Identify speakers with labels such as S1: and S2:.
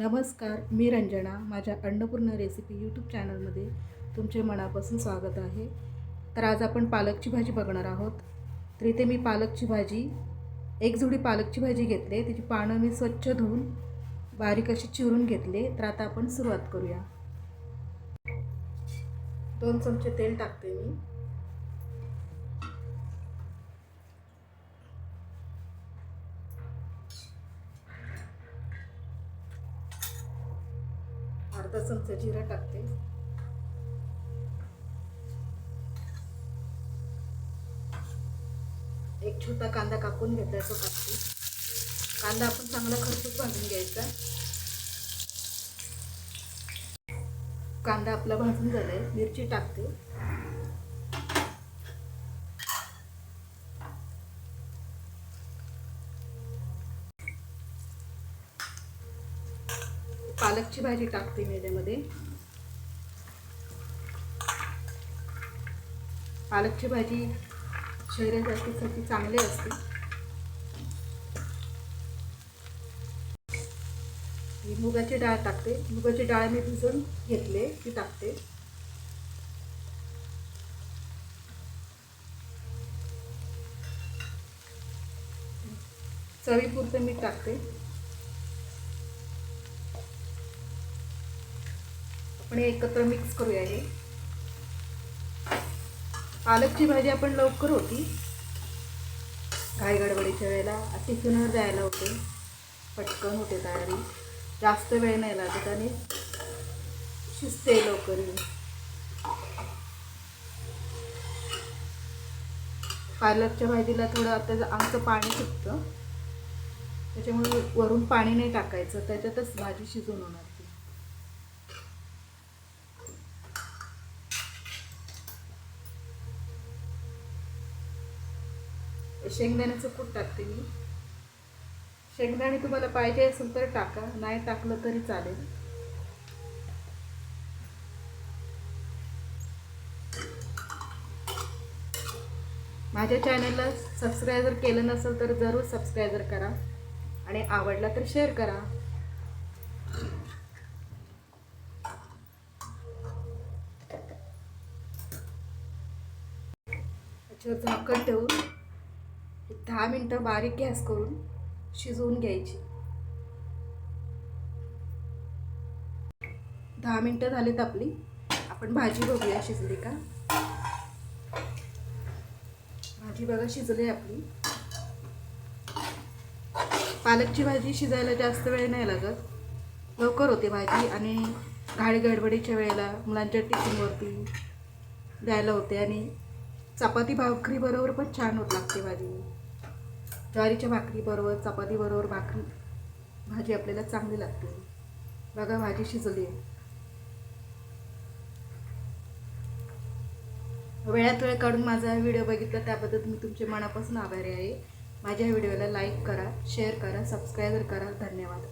S1: नमस्कार मी रंजना. माझ्या Annapurna recipe YouTube चॅनलमध्ये तुमचे मनापासून स्वागत आहे. तर आज आपण पालकची भाजी बघणार आहोत. तर इथे मी पालकची भाजी एक जुडी पालकची भाजी घेतली तिची पानं मी स्वच्छ धुवून बारीक अशी चिरून घेतले तर आता आपण सुरुवात करूया. दोन चमचे तेल टाकते मी. अर्धा चमचा जिरा टाकते. एक छोटा कांदा कापून घेतला तो टाकते कांदा आपण चांगला खरपूस भाजून घ्यायचा. कांदा आपला भाजून झालाय मिरची टाकते. पालकची भाजी टाकते मी याच्यामध्ये. पालकची भाजी शरीरासाठी चांगली असते. मुगाची डाळ टाकते. मुगाची डाळ मी भिजून घेतले ती टाकते. चवीपुरतं मीठ टाकते. आपण हे एकत्र मिक्स करूया हे. पालकची भाजी आपण लवकर होती. घाई गडबडीच्या वेळेला टिफिनवर जायला होते. पटकन होते तयारी. जास्त वेळ नाही लागत आणि शिजते लवकर. पालकच्या भाजीला थोडं आता आमचं पाणी सुटतं त्याच्यामुळे वरून पाणी नाही टाकायचं. त्याच्यातच भाजी शिजून होणार ती शेंगदाण्याचं कूट टाकते मी. शेंगदाणे तुम्हाला पाहिजे असेल तर टाका नाही टाकलं तरी चालेल. माझ्या चॅनलला सबस्क्राईब जर केलं नसेल तर जरूर सबस्क्राईबर करा आणि आवडला तर शेअर करा. अच्छा झाकण ठेवून दहा मिनटं बारीक गॅस करून शिजवून घ्यायची. दहा मिनटं झालीत आपली. आपण भाजी बघूया शिजली का? भाजी बघा शिजली आपली. पालकची भाजी शिजायला जास्त वेळ नाही लागत. लवकर होते भाजी आणि घाडी गडबडीच्या वेळेला मुलांच्या टिफिनवरती द्यायला होते आणि चपाती भाकरी बरोबर पण छान होत लागते भाजी. ज्वारीच्या भाकरीबरोबर चपातीबरोबर भाकरी भाजी आपल्याला चांगली लागते. बघा भाजी शिजली. आहे वेळात वेळ काढून माझा व्हिडिओ बघितला त्याबद्दल मी तुमचे मनापासून आभारी आहे. माझ्या व्हिडिओला लाईक करा शेअर करा सबस्क्राईब करा. धन्यवाद.